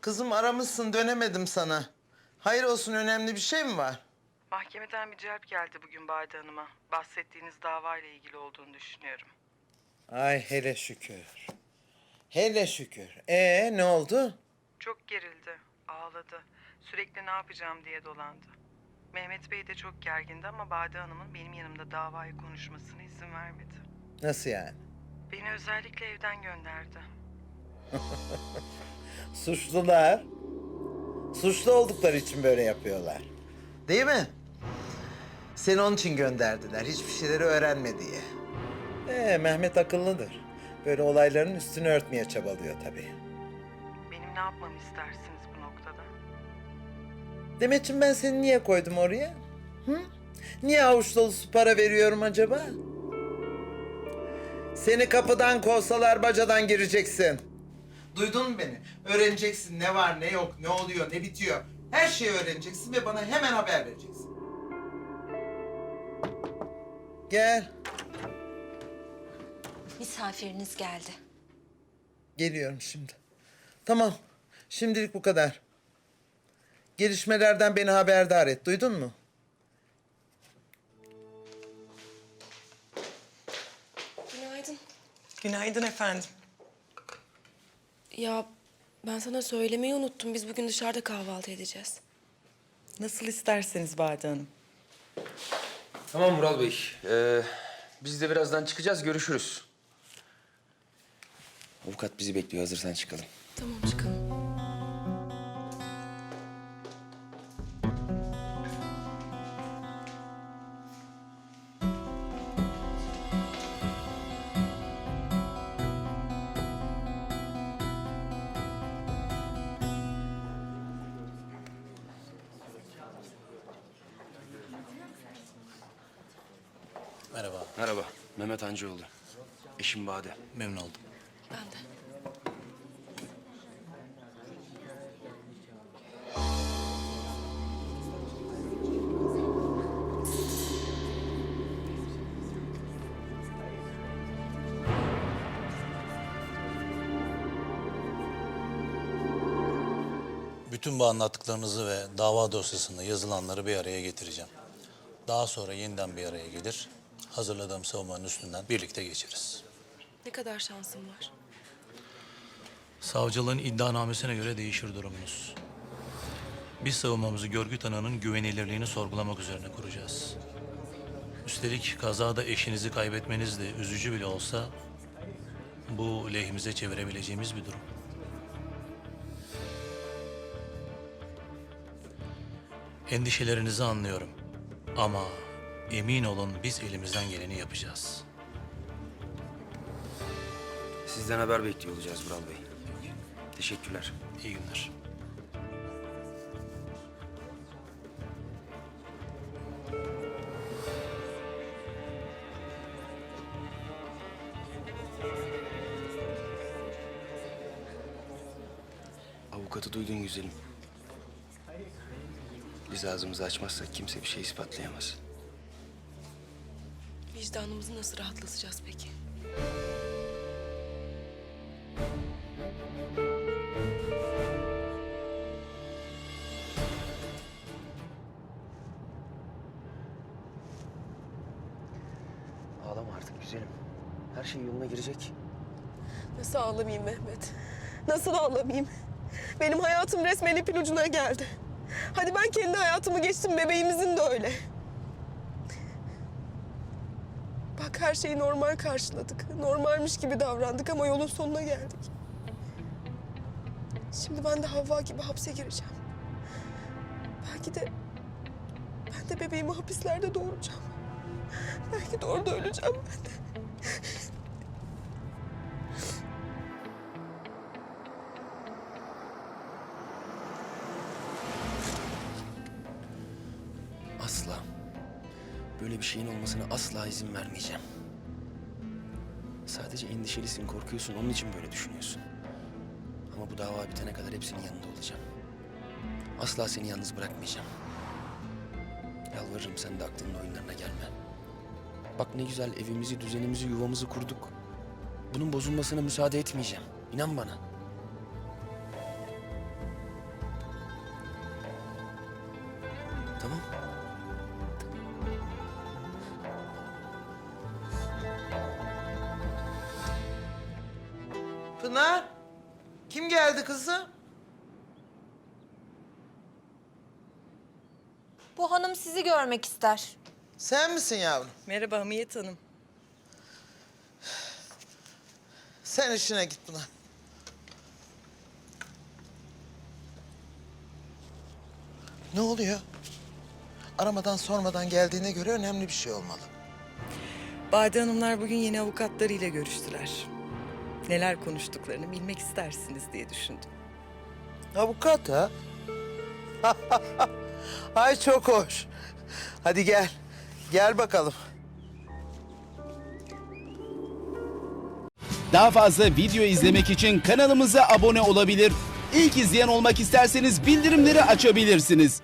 Kızım aramışsın dönemedim sana. Hayır olsun önemli bir şey mi var? Mahkemeden bir celp geldi bugün Bade Hanım'a. Bahsettiğiniz davayla ilgili olduğunu düşünüyorum. Ay hele şükür. Hele şükür. Ee ne oldu? Çok gerildi, ağladı. Sürekli ne yapacağım diye dolandı. Mehmet Bey de çok gergindi ama Bade Hanım'ın benim yanımda davayı konuşmasına izin vermedi. Nasıl yani? Beni özellikle evden gönderdi. Suçlular. Suçlu oldukları için böyle yapıyorlar. Değil mi? Seni onun için gönderdiler. Hiçbir şeyleri öğrenme diye. Ee, Mehmet akıllıdır. Böyle olayların üstünü örtmeye çabalıyor tabii. Benim ne yapmamı istersiniz bu noktada? Demetciğim ben seni niye koydum oraya? Hı? Niye avuç dolusu para veriyorum acaba? Seni kapıdan kovsalar bacadan gireceksin. Duydun mu beni? Öğreneceksin ne var ne yok, ne oluyor, ne bitiyor. Her şeyi öğreneceksin ve bana hemen haber vereceksin. Gel. Misafiriniz geldi. Geliyorum şimdi. Tamam. Şimdilik bu kadar. Gelişmelerden beni haberdar et. Duydun mu? Günaydın. Günaydın efendim. Ya ben sana söylemeyi unuttum. Biz bugün dışarıda kahvaltı edeceğiz. Nasıl isterseniz Bade Hanım. Tamam Mural Bey. Ee, biz de birazdan çıkacağız. Görüşürüz. Avukat bizi bekliyor. Hazırsan çıkalım. Tamam çıkalım. Merhaba, Merhaba. Mehmet Hancıoğlu. Eşim Bade. memnun oldum. Ben de. Bütün bu anlattıklarınızı ve dava dosyasında yazılanları bir araya getireceğim. Daha sonra yeniden bir araya gelir, hazırladığım savunmanın üstünden birlikte geçeriz. Ne kadar şansım var. Savcılığın iddianamesine göre değişir durumunuz. Biz savunmamızı görgü tanığının güvenilirliğini sorgulamak üzerine kuracağız. Üstelik kazada eşinizi kaybetmeniz de üzücü bile olsa bu lehimize çevirebileceğimiz bir durum. Endişelerinizi anlıyorum. Ama emin olun biz elimizden geleni yapacağız. Sizden haber bekliyor olacağız Mural Bey. Teşekkürler. İyi günler. Avukatı duydun güzelim. Biz ağzımızı açmazsak kimse bir şey ispatlayamaz. Vicdanımızı nasıl rahatlatacağız peki? Ağlama artık güzelim. Her şey yoluna girecek. Nasıl ağlamayayım Mehmet? Nasıl ağlamayayım? Benim hayatım resmen ipin ucuna geldi. Hadi ben kendi hayatımı geçtim, bebeğimizin de öyle. Bak her şeyi normal karşıladık. Normalmiş gibi davrandık ama yolun sonuna geldik. Şimdi ben de Havva gibi hapse gireceğim. Belki de ben de bebeğimi hapislerde doğuracağım. Belki de orada öleceğim ben de. Asla. Böyle bir şeyin olmasına asla izin vermeyeceğim. Sadece endişelisin, korkuyorsun. Onun için böyle düşünüyorsun. Ama bu dava bitene kadar hepsinin yanında olacağım. Asla seni yalnız bırakmayacağım. Yalvarırım sen de aklının oyunlarına gelme. Bak ne güzel evimizi, düzenimizi, yuvamızı kurduk. Bunun bozulmasına müsaade etmeyeceğim. İnan bana. Pınar, kim geldi kızım? Bu hanım sizi görmek ister. Sen misin yavrum? Merhaba Hamiyet Hanım. Sen işine git Pınar. Ne oluyor? Aramadan sormadan geldiğine göre önemli bir şey olmalı. Bade Hanımlar bugün yeni avukatlarıyla görüştüler. Neler konuştuklarını bilmek istersiniz diye düşündüm. Avukat ha? Ay çok hoş. Hadi gel. Gel bakalım. Daha fazla video izlemek için kanalımıza abone olabilir. İlk izleyen olmak isterseniz bildirimleri açabilirsiniz.